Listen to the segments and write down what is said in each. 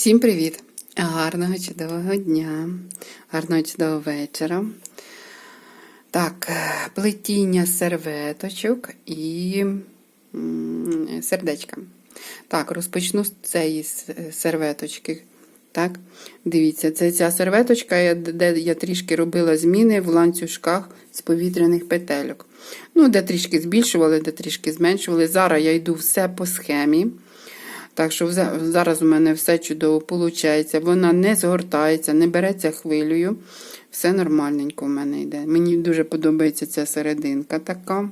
Всім привіт! Гарного чудового дня, гарного чудового вечора. Так, е, плетіння серветочок і сердечка. Так, розпочну з цієї серветочки. Так, дивіться, це ця серветочка, де я трішки робила зміни в ланцюжках з повітряних петельок. Ну, де трішки збільшували, де трішки зменшували. Зараз я йду все по схемі. Так що зараз у мене все чудово виходить. Вона не згортається, не береться хвилею. Все нормальненько в мене йде. Мені дуже подобається ця серединка така.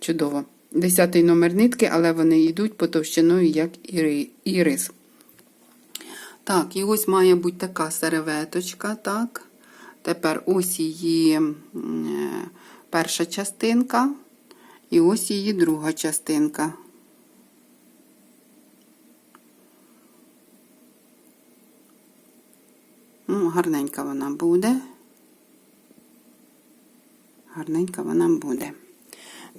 Чудово. Десятий номер нитки, але вони йдуть по товщиною, як іри- ірис. Так, і ось має бути така серветочка. так. Тепер ось її е, перша частинка, і ось її друга частинка. Ну, гарненька вона буде. Гарненька вона буде.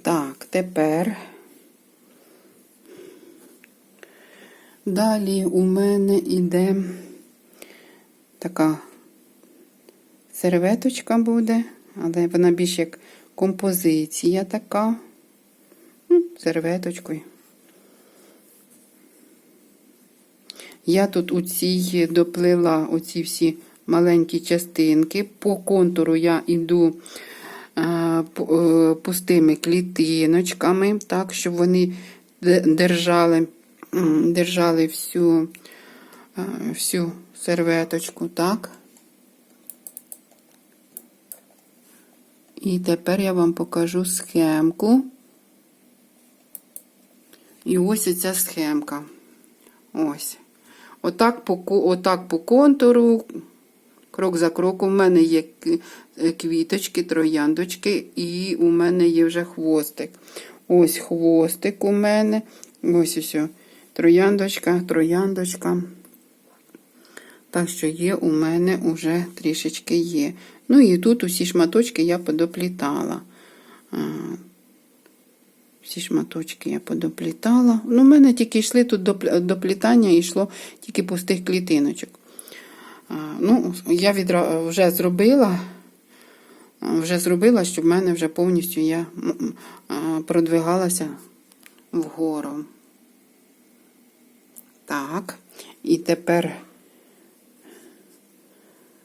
Так, тепер. Далі у мене іде така серветочка буде, але вона більш як композиція така. Ну, Серветочкою. Я тут у цій доплила оці всі маленькі частинки. По контуру я йду е, е, пустими клітиночками, так, щоб вони держали, держали всю, е, всю серветочку, так. І тепер я вам покажу схемку. І ось оця схемка. Ось. Отак по, отак по контуру, крок за кроком, у мене є е, квіточки, трояндочки, і у мене є вже хвостик. Ось хвостик у мене. Ось ось. Трояндочка, трояндочка. Так що є у мене вже трішечки є. Ну і тут усі шматочки я подоплітала. Всі шматочки я подоплітала. Ну, в мене тільки йшли тут до, пл- до йшло тільки пустих клітиночок. Ну, я відра... вже зробила, вже зробила, щоб в мене вже повністю я продвигалася вгору. Так, і тепер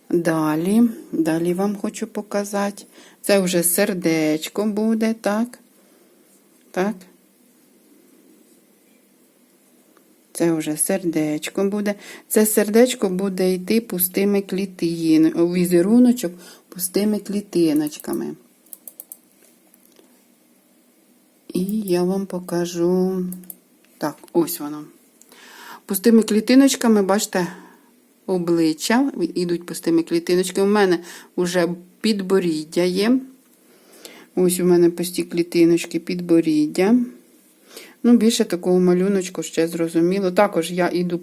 далі, далі вам хочу показати. Це вже сердечко буде, так? Так. Це вже сердечко буде. Це сердечко буде йти пустими клітинами, візеруночок пустими клітиночками. І я вам покажу. Так, ось воно. Пустими клітиночками, бачите, обличчя йдуть пустими клітиночками. У мене вже підборіддя є. Ось у мене пусті клітиночки підборіддя. Ну, більше такого малюночку ще зрозуміло. Також я йду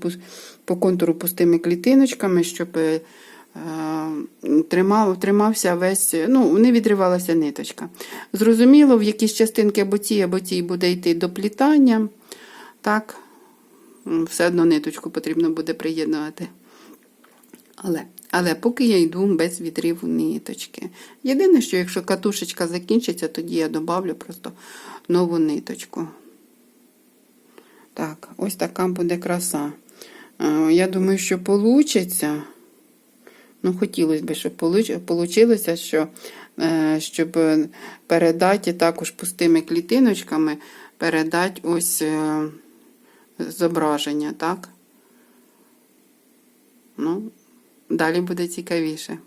по, контуру пустими клітиночками, щоб е, тримав, тримався весь, ну, не відривалася ниточка. Зрозуміло, в якісь частинки або ці, або ті буде йти до плітання. Так, все одно ниточку потрібно буде приєднувати. Але, але поки я йду без відриву ниточки. Єдине, що якщо катушечка закінчиться, тоді я добавлю просто нову ниточку. Так, ось така буде краса. Е, Я думаю, що вийде. Ну, хотілося б, щоб вийшло, що, е, щоб передати також пустими клітиночками, передати ось е, зображення, так? Ну, далі буде цікавіше.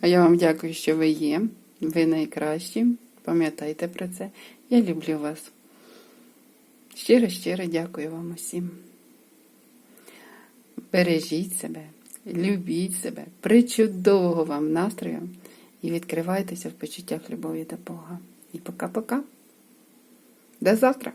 А я вам дякую, що ви є. Ви найкращі. Пам'ятайте про це. Я люблю вас. Щиро-щиро дякую вам усім. Бережіть себе, любіть себе, причудового вам настрою і відкривайтеся в почуттях любові до Бога. І пока-пока. До завтра!